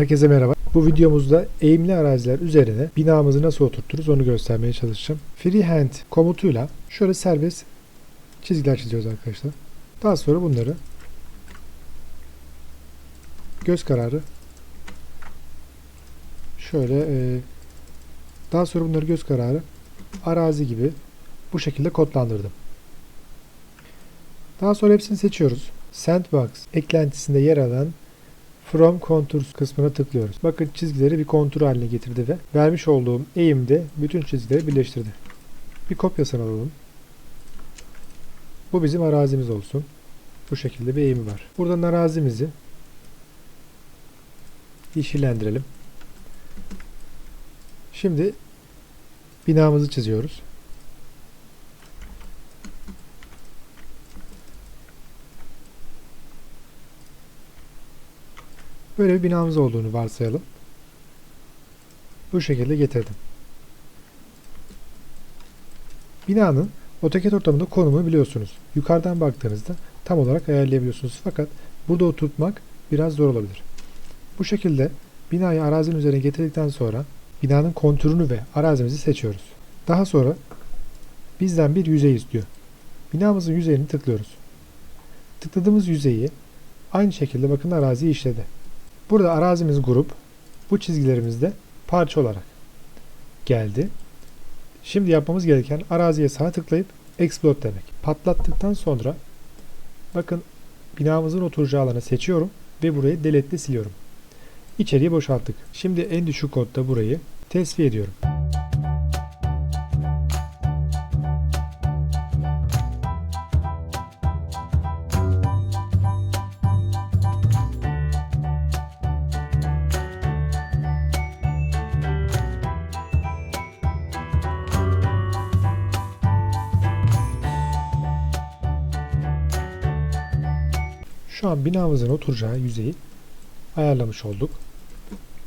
Herkese merhaba. Bu videomuzda eğimli araziler üzerine binamızı nasıl oturturuz onu göstermeye çalışacağım. Freehand komutuyla şöyle serbest çizgiler çiziyoruz arkadaşlar. Daha sonra bunları göz kararı şöyle e, daha sonra bunları göz kararı arazi gibi bu şekilde kodlandırdım. Daha sonra hepsini seçiyoruz. Sandbox eklentisinde yer alan From Contours kısmına tıklıyoruz. Bakın çizgileri bir kontur haline getirdi ve vermiş olduğum eğimde bütün çizgileri birleştirdi. Bir kopyasını alalım. Bu bizim arazimiz olsun. Bu şekilde bir eğimi var. Buradan arazimizi yeşillendirelim. Şimdi binamızı çiziyoruz. Böyle bir binamız olduğunu varsayalım. Bu şekilde getirdim. Binanın AutoCAD ortamında konumu biliyorsunuz. Yukarıdan baktığınızda tam olarak ayarlayabiliyorsunuz. Fakat burada oturtmak biraz zor olabilir. Bu şekilde binayı arazinin üzerine getirdikten sonra binanın kontürünü ve arazimizi seçiyoruz. Daha sonra bizden bir yüzey istiyor. Binamızın yüzeyini tıklıyoruz. Tıkladığımız yüzeyi aynı şekilde bakın araziyi işledi. Burada arazimiz grup, bu çizgilerimiz de parça olarak geldi. Şimdi yapmamız gereken araziye sağ tıklayıp explode demek. Patlattıktan sonra bakın binamızın oturacağı alanı seçiyorum ve burayı delete'le siliyorum. İçeriye boşalttık. Şimdi en düşük kodda burayı tesviye ediyorum. Şu an binamızın oturacağı yüzeyi ayarlamış olduk.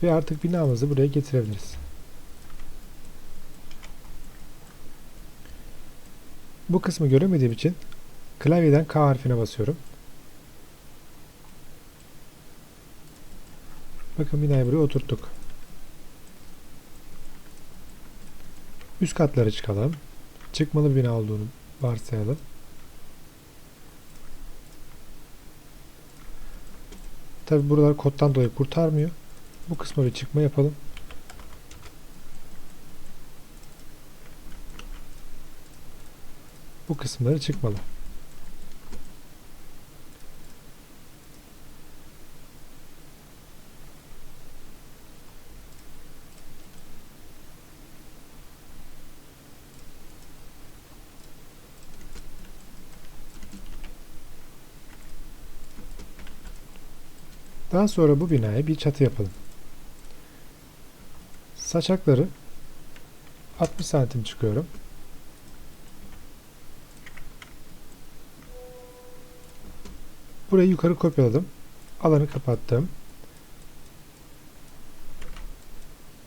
Ve artık binamızı buraya getirebiliriz. Bu kısmı göremediğim için klavyeden K harfine basıyorum. Bakın binayı buraya oturttuk. Üst katlara çıkalım. Çıkmalı bir bina olduğunu varsayalım. Tabi buralar koddan dolayı kurtarmıyor. Bu kısma bir çıkma yapalım. Bu kısımları çıkmalı. Daha sonra bu binaya bir çatı yapalım. Saçakları 60 santim çıkıyorum. Burayı yukarı kopyaladım. Alanı kapattım.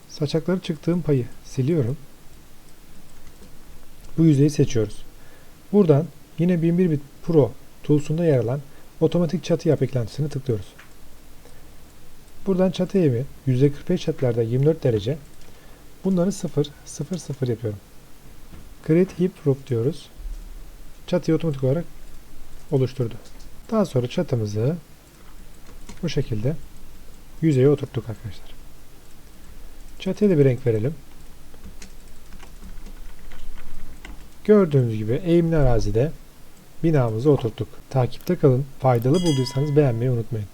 Saçakları çıktığım payı siliyorum. Bu yüzeyi seçiyoruz. Buradan yine 1001 bit Pro tools'unda yer alan otomatik çatı yap eklentisini tıklıyoruz. Buradan çatı eğimi %45 açılarda 24 derece. Bunları 0, 0, 0 yapıyorum. Create Hip Roof diyoruz. Çatıyı otomatik olarak oluşturdu. Daha sonra çatımızı bu şekilde yüzeye oturttuk arkadaşlar. Çatıya da bir renk verelim. Gördüğünüz gibi eğimli arazide binamızı oturttuk. Takipte kalın. Faydalı bulduysanız beğenmeyi unutmayın.